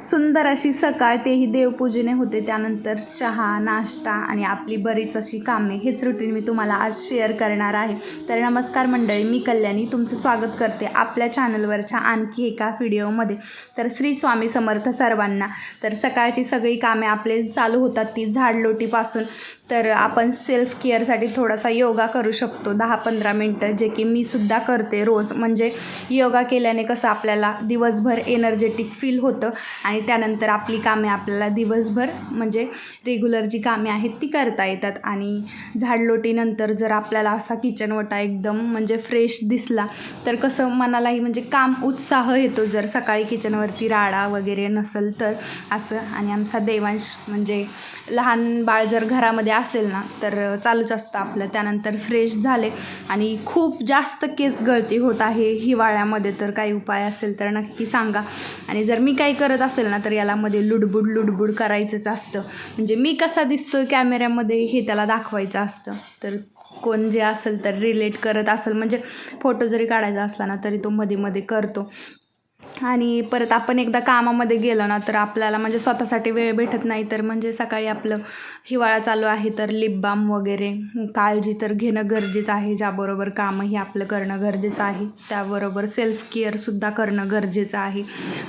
सुंदर अशी सकाळ तेही देवपूजेने होते. त्यानंतर चहा नाश्ता आणि आपली बरीच अशी कामे. हेच रुटीन मी तुम्हाला आज शेअर करणार आहे. तर नमस्कार मंडळी मी कल्याणी तुमचं स्वागत करते आपल्या चॅनलवरच्या आणखी एका व्हिडिओमध्ये तर श्री स्वामी समर्थ सर्वांना तर सकाळची सगळी कामे आपले चालू होतात. ती झाडलोटीपासून तर आपण सेल्फ केअरसाठी थोडासा योगा करू शकतो. दहा पंधरा मिनटं जे की मी सुद्धा करते रोज. म्हणजे योगा केल्याने कसं आपल्याला दिवसभर एनर्जेटिक फील होतं आणि त्यानंतर आपली कामे आपल्याला दिवसभर म्हणजे रेग्युलर जी कामे आहेत ती करता येतात. आणि झाडलोटीनंतर जर आपल्याला असा किचन वटा एकदम म्हणजे फ्रेश दिसला तर कसं मनालाही म्हणजे काम उत्साह येतो. जर सकाळी किचनवरती राडा वगैरे नसेल तर असं. आणि आमचा देवांश म्हणजे लहान बाळ जर घरामध्ये असेल ना तर चालूच असतं आपलं. त्यानंतर फ्रेश झाले. आणि खूप जास्त केस गळती होत आहे हिवाळ्यामध्ये. तर काही उपाय असेल तर नक्की सांगा. आणि जर मी काही करत असेल ना तर याला मध्ये लुडबुड लुडबुड करायचंच असतं. म्हणजे मी कसा दिसतो कॅमेऱ्यामध्ये हे त्याला दाखवायचं असतं. तर कोण जे असेल तर रिलेट करत असेल. म्हणजे फोटो जरी काढायचा असला ना तरी तो मध्ये मध्ये करतो. आणि परत आपण एकदा कामामध्ये गेलो ना तर आपल्याला म्हणजे स्वतःसाठी वेळ भेटत नाही. तर म्हणजे सकाळी आपलं हिवाळा चालू आहे तर लिप बाम वगैरे काळजी तर घेणं गरजेचं आहे. ज्याबरोबर कामही आपलं करणं गरजेचं आहे त्याबरोबर सेल्फ केअरसुद्धा करणं गरजेचं आहे.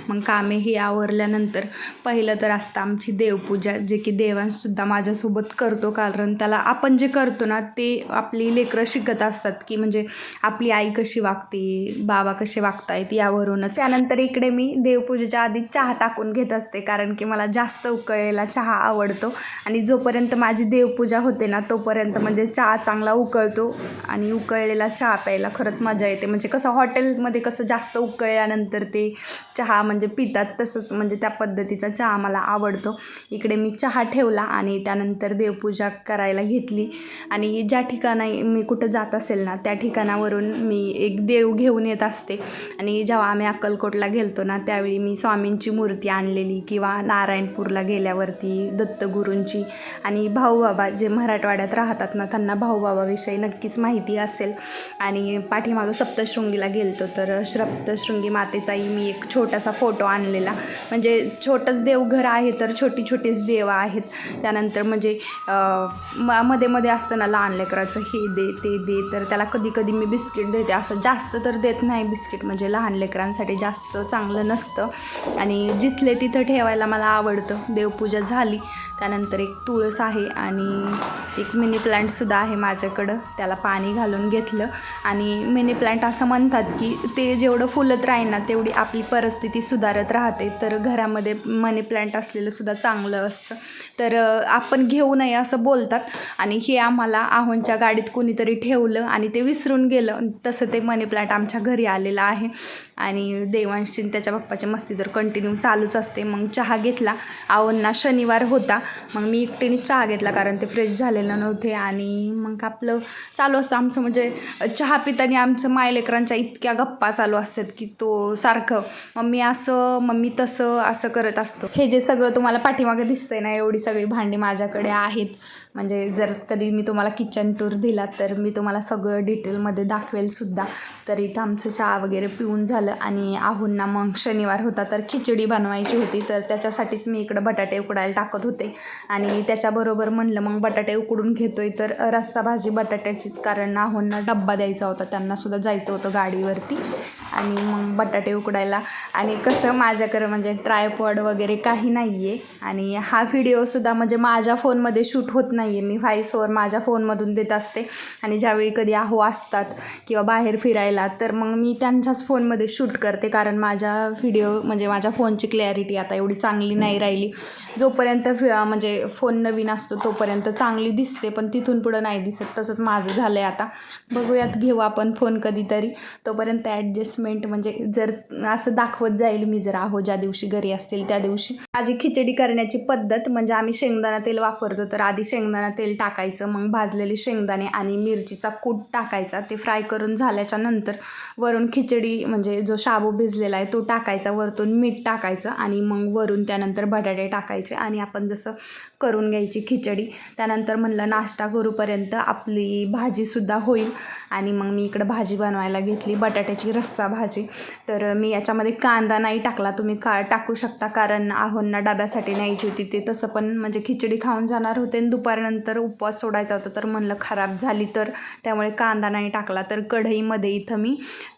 मग कामे ही आवरल्यानंतर पहिलं तर असतं आमची देवपूजा जे की देवांसुद्धा माझ्यासोबत करतो. कारण त्याला आपण जे करतो ना ते आपली लेकरं शिकत असतात की म्हणजे आपली आई कशी वागते बाबा कसे वागतायत यावरूनच. त्यानंतर इकडे मी देवपूजेच्या आधी चहा टाकून घेत असते कारण की मला जास्त उकळलेला चहा आवडतो. आणि जोपर्यंत माझी देवपूजा होते ना तोपर्यंत म्हणजे चहा चांगला उकळतो आणि उकळलेला चहा प्यायला खरंच मजा येते. म्हणजे कसं हॉटेलमध्ये कसं जास्त उकळल्यानंतर ते चहा म्हणजे पितात तसंच म्हणजे त्या पद्धतीचा चहा मला आवडतो. इकडे मी चहा ठेवला आणि त्यानंतर देवपूजा करायला घेतली. आणि ज्या ठिकाणी मी कुठं जात असेल ना त्या ठिकाणावरून मी एक देव घेऊन येत असते. आणि जेव्हा आम्ही अक्कलकोट अक्कलकोटला गेलतो ना त्यावेळी मी स्वामींची मूर्ती आणलेली किंवा नारायणपूरला गेल्यावरती दत्तगुरूंची. आणि भाऊबाबा जे मराठवाड्यात राहतात ना त्यांना भाऊबाबाविषयी नक्कीच माहिती असेल. आणि पाठीमागं सप्तशृंगीला गेलतो तर सप्तशृंगी मातेचाही मी एक छोटासा फोटो आणलेला. म्हणजे छोटंच देवघर आहे तर छोटी छोटीच देवं आहेत. त्यानंतर म्हणजे म मध्ये मध्ये असतं ना लहान लेकराचं हे दे ते दे तर त्याला कधी कधी मी बिस्किट देते. असं जास्त तर देत नाही बिस्किट म्हणजे लहान लेकरांसाठी जास्त चांगलं नसतं. आणि जिथले तिथं ठेवायला मला आवडतं. देवपूजा झाली त्यानंतर एक तुळस आहे आणि एक मिनी प्लांटसुद्धा आहे माझ्याकडं. त्याला पाणी घालून घेतलं. आणि मिनी प्लांट असं म्हणतात की ते जेवढं फुलत राहील ना तेवढी आपली परिस्थिती सुधारत राहते. तर घरामध्ये मनी प्लांट असलेलं सुद्धा चांगलं असतं. तर आपण घेऊ नये असं बोलतात. आणि हे आम्हाला आहोंच्या गाडीत कोणीतरी ठेवलं आणि ते विसरून गेलं. तसं ते मनी प्लांट आमच्या घरी आलेलं आहे. आणि देवांशी त्याच्या पप्पाची मस्ती तर कंटिन्यू चालूच असते. मग चहा घेतला. आहोंना शनिवार होता. मग मी एकटीने चहा घेतला कारण ते फ्रेश झालेलं नव्हते आणि मग आपलं चालू असतं. आमचं म्हणजे चहा पिताना आमचं मायलेकरांच्या इतक्या गप्पा चालू असतात की तो सारखं मम्मी असं मम्मी तसं असं करत असतो. हे जे सगळं तुम्हाला पाठीमागे दिसतंय ना एवढी सगळी भांडी माझ्याकडे आहेत. म्हणजे जर कधी मी तुम्हाला किचन टूर दिला तर मी तुम्हाला सगळं डिटेलमध्ये दाखवेल सुद्धा. तर इथं आमचं चहा वगैरे पिऊन झालं. आणि आहोंना मग शनिवार होता तर खिचडी बनवायची होती. तर त्याच्यासाठीच मी इकडं बटाटे उकडायला टाकत होते. आणि त्याच्याबरोबर म्हणलं मग बटाटे उकडून घेतोय. तर रस्सा भाजी बटाट्याचीच कारण आहोंना डब्बा द्यायचा होता. त्यांनासुद्धा जायचं होतं गाडीवरती. आणि मग बटाटे उकडायला. आणि कसं माझ्याकडे म्हणजे ट्रायपॉड वगैरे काही नाही आहे आणि हा व्हिडिओसुद्धा म्हणजे माझ्या फोनमध्ये शूट होत नाही आहे मी व्हॉईसवर माझ्या फोनमधून देत असते. आणि ज्यावेळी कधी आहो असतात किंवा बाहेर फिरायला तर मग मी त्यांच्याच फोनमध्ये शूट करते. कारण माझ्या व्हिडिओ म्हणजे माझ्या फोनची क्लॅरिटी आता एवढी चांगली नाही राहिली. जोपर्यंत फि म्हणजे फोन नवीन असतो तोपर्यंत चांगली दिसते. पण तिथून पुढं नाही दिसत. तसंच माझं झालं आहे आता. बघूयात घेऊ आपण फोन कधीतरी. तोपर्यंत ॲडजस्टमेंट म्हणजे जर असं दाखवत जाईल मी जर आहो ज्या दिवशी घरी असतील त्या दिवशी. माझी खिचडी करण्याची पद्धत म्हणजे आम्ही शेंगदाणा तेल वापरतो तर आधी शेंगदाणा तेल टाकायचं मग भाजलेले शेंगदाणे आणि मिरचीचा कूट टाकायचा ते फ्राय करून झाल्याच्यानंतर वरून खिचडी म्हणजे जो शाबू भिजलेला आहे तो टाकायचा वरतून मीठ टाकायचं आणि मग वरून त्यानंतर बटाटे टाकायचे आणि आपण जसं करून घ्यायची खिचडी त्यानंतर म्हणलं नाश्ता करूपर्यंत आपली भाजीसुद्धा होईल आणि मग मी इकडं भाजी बनवायला घेतली बटाट्याची रस्सा भाजी. तर मी याच्यामध्ये कांदा नाही टाकला. तुम्ही का टाकू शकता. कारण आहोंना डब्यासाठी न्यायची होती ते. तसं पण म्हणजे खिचडी खाऊन जाणार होते आणि दुपारनंतर उपवास सोडायचा होता. तर म्हणलं खराब झाली तर. त्यामुळे कांदा नाही टाकला. तर कढईमध्ये इथं मी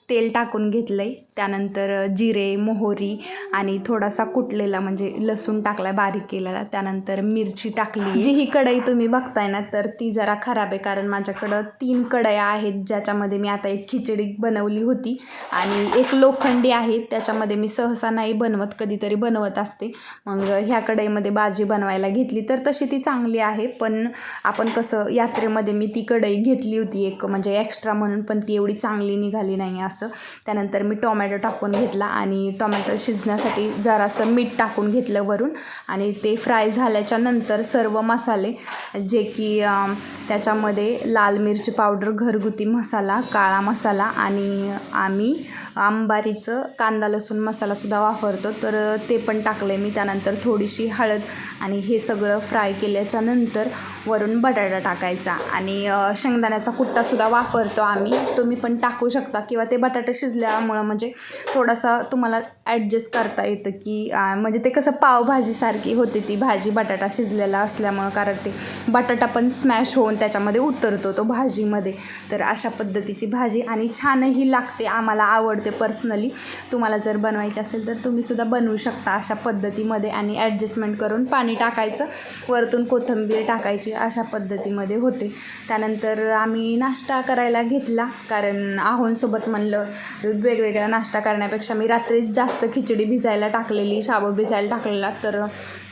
तेल टाकून घेतलं आहे त्यानंतर जिरे मोहरी आणि थोडासा कुटलेला म्हणजे लसूण टाकला बारीक केलेला. त्यानंतर मिरची टाकली. जी ही कढई तुम्ही बघताय ना तर ती जरा खराब आहे. कारण माझ्याकडं तीन कढया आहेत ज्याच्यामध्ये मी आता एक खिचडी बनवली होती. आणि एक लोखंडी आहे त्याच्यामध्ये मी सहसा नाही बनवत कधीतरी बनवत असते. मग ह्या कढईमध्ये भाजी बनवायला घेतली तर तशी ती चांगली आहे. पण आपण कसं यात्रेमध्ये मी ती कढई घेतली होती एक म्हणजे एक्स्ट्रा म्हणून पण ती एवढी चांगली निघाली नाही असं. त्यानंतर मी टोमॅटो टाकून घेतला आणि टोमॅटो शिजण्यासाठी जरासं मीठ टाकून घेतलं वरून आणि ते फ्राय झाल्याच्यानंतर सर्व मसाले जे की त्याच्यामध्ये लाल मिरची पावडर घरगुती मसाला काळा मसाला आणि आम्ही आंबारीचं कांदा लसूण मसालासुद्धा वापरतो. तर ते पण टाकले मी. त्यानंतर थोडीशी हळद आणि हे सगळं फ्राय केल्याच्यानंतर वरून बटाटा टाकायचा आणि शेंगदाण्याचा कुट्टासुद्धा वापरतो आम्ही. तुम्ही पण टाकू शकता किंवा ते बटाटे शिजल्यामुळं म्हणजे थोडासा तुम्हाला ॲडजस्ट करता येतं की म्हणजे ते कसं पावभाजीसारखी होते ती भाजी बटाटा शिजलेला असल्यामुळं कारण ते बटाटा पण स्मॅश होऊन त्याच्यामध्ये उतरतो तो भाजीमध्ये. तर अशा पद्धतीची भाजी आणि छानही लागते आम्हाला आवडते पर्सनली तुम्हाला जर बनवायची असेल तर तुम्हीसुद्धा बनवू शकता अशा पद्धतीमध्ये आणि ॲडजस्टमेंट करून पाणी टाकायचं वरतून कोथिंबीर टाकायची अशा पद्धतीमध्ये होते. त्यानंतर आम्ही नाश्ता करायला घेतला कारण आहोंसोबत म्हणलं वेगवेगळा नाश्ता करण्यापेक्षा मी रात्रीच जास्त खिचडी भिजायला टाकलेली शाबू भिजायला टाकलेला तर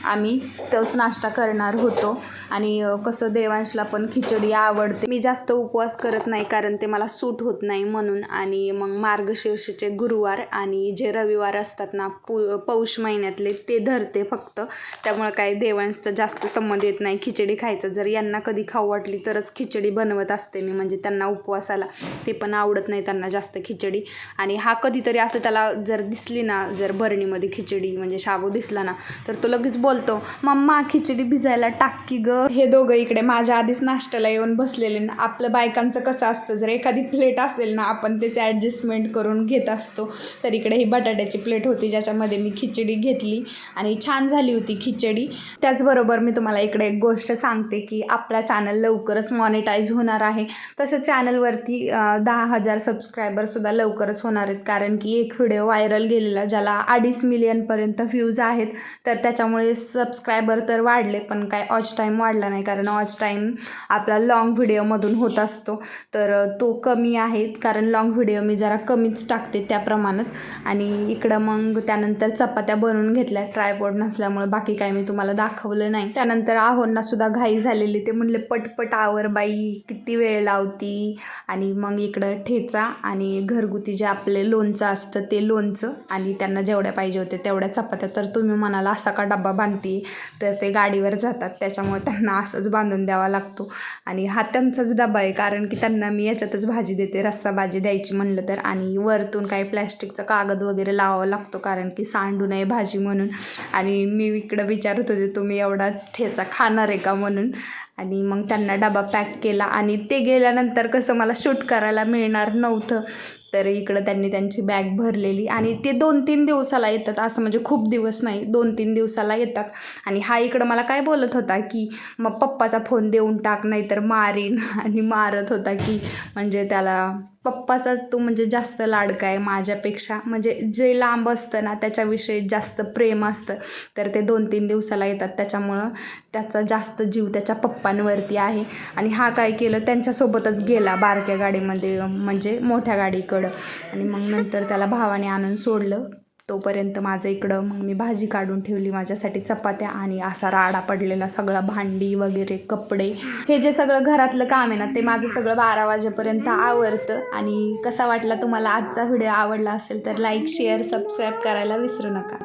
आम्ही तोच नाश्ता करणार होतो. आणि कसं देवांशला पण खिचडी आवडते. मी जास्त उपवास करत नाही कारण ते मला सूट होत नाही म्हणून. आणि मग मार्गशीर्षचे गुरुवार आणि जे रविवार असतात ना पु पौष महिन्यातले ते धरते फक्त. त्यामुळं काय देवांशचा जास्त संबंध येत नाही. खिचडी खायचं जर यांना कधी खाऊ वाटली तरच खिचडी बनवत असते मी. म्हणजे त्यांना उपवासाला ते पण आवडत नाही त्यांना जास्त खिचडी. आणि हा कधीतरी असं त्याला जर दिसली ना जर बरणीमध्ये खिचडी म्हणजे शाबू दिसला ना तर तो लगेच बोलतो मम्मा खिचडी भिजायला टाक की ग. हे दोघं इकडे माझ्या आधीच नाश्त्याला येऊन बसलेले ना आपलं बायकांचं कसं असतं जर एखादी प्लेट असेल ना आपण त्याचे ॲडजस्टमेंट करून घेत असतो. तर इकडे ही बटाट्याची प्लेट होती ज्याच्यामध्ये मी खिचडी घेतली आणि छान झाली होती खिचडी. त्याचबरोबर मी तुम्हाला इकडे एक गोष्ट सांगते की आपला चॅनल लवकरच मॉनिटाईज होणार आहे. तसं चॅनलवरती दहा हजार सबस्क्रायबरसुद्धा लवकरच होणार आहेत कारण की एक व्हिडिओ व्हायरल गेलेला ज्याला अडीच मिलियनपर्यंत व्ह्यूज आहेत तर त्याच्यामुळे सबस्क्रायबर तर वाढले पण काय ऑच टाईम वाढला नाही कारण ऑच टाईम आपला लाँग व्हिडिओमधून होत असतो. तर तो कमी आहे कारण लाँग व्हिडिओ मी जरा कमीच टाकते त्या प्रमाणात आणि इकडं मग त्यानंतर चपात्या बनवून घेतल्या ट्रायपॉड नसल्यामुळे बाकी काय मी तुम्हाला दाखवलं नाही. त्यानंतर आहोंना सुद्धा घाई झालेली ते म्हणले पटपट आवर बाई किती वेळ लावती? आणि मग इकडं ठेचा आणि घरगुती जे आपले लोणचं असतं ते लोणचं आणि त्यांना जेवढ्या पाहिजे होते तेवढ्या चपात्या. तर तुम्ही म्हणाला असा का डब्बा बांधते? तर ते गाडीवर जातात. त्याच्यामुळे त्यांना असंच बांधून द्यावा लागतो. आणि हा त्यांचाच डबा आहे कारण की त्यांना मी याच्यातच भाजी देते रस्सा भाजी द्यायची म्हणलं तर. आणि वरतून काही प्लॅस्टिकचा कागद वगैरे लावावा लागतो कारण की सांडू नये भाजी म्हणून. आणि मी इकडं विचारत होते तुम्ही एवढा ठेचा खाणार आहे का? म्हणून. आणि मग त्यांना डबा पॅक केला. आणि ते गेल्यानंतर कसं मला शूट करायला मिळणार नव्हतं. तर इकडं त्यांनी त्यांची बॅग भरलेली आणि ते दोन तीन दिवसाला येतात. असं म्हणजे खूप दिवस नाही दोन तीन दिवसाला येतात. आणि हा इकडं मला काय बोलत होता की मग पप्पाचा फोन देऊन टाक नाही तर मारीन. आणि मारत होता की म्हणजे त्याला पप्पाचाच तो म्हणजे जास्त लाडका आहे माझ्यापेक्षा. म्हणजे जे लांब असतं ना त्याच्याविषयी जास्त प्रेम असतं. तर ते दोन तीन दिवसाला येतात. त्याच्यामुळं त्याचा जास्त जीव त्याच्या पप्पांवरती आहे. आणि हा काय केलं त्यांच्यासोबतच गेला बारक्या गाडीमध्ये म्हणजे मोठ्या गाडीकडं. आणि मग नंतर त्याला भावाने आणून सोडलं. तोपर्यंत माझं इकडं मग मी भाजी काढून ठेवली माझ्यासाठी चपात्या आणि असा राडा पडलेला सगळा भांडी वगैरे कपडे. हे जे सगळं घरातलं काम आहे ना ते माझं सगळं बारा वाजेपर्यंत आवरतं. आणि कसा वाटला तुम्हाला आजचा व्हिडिओ आवडला असेल तर लाईक शेअर सबस्क्राईब करायला विसरू नका.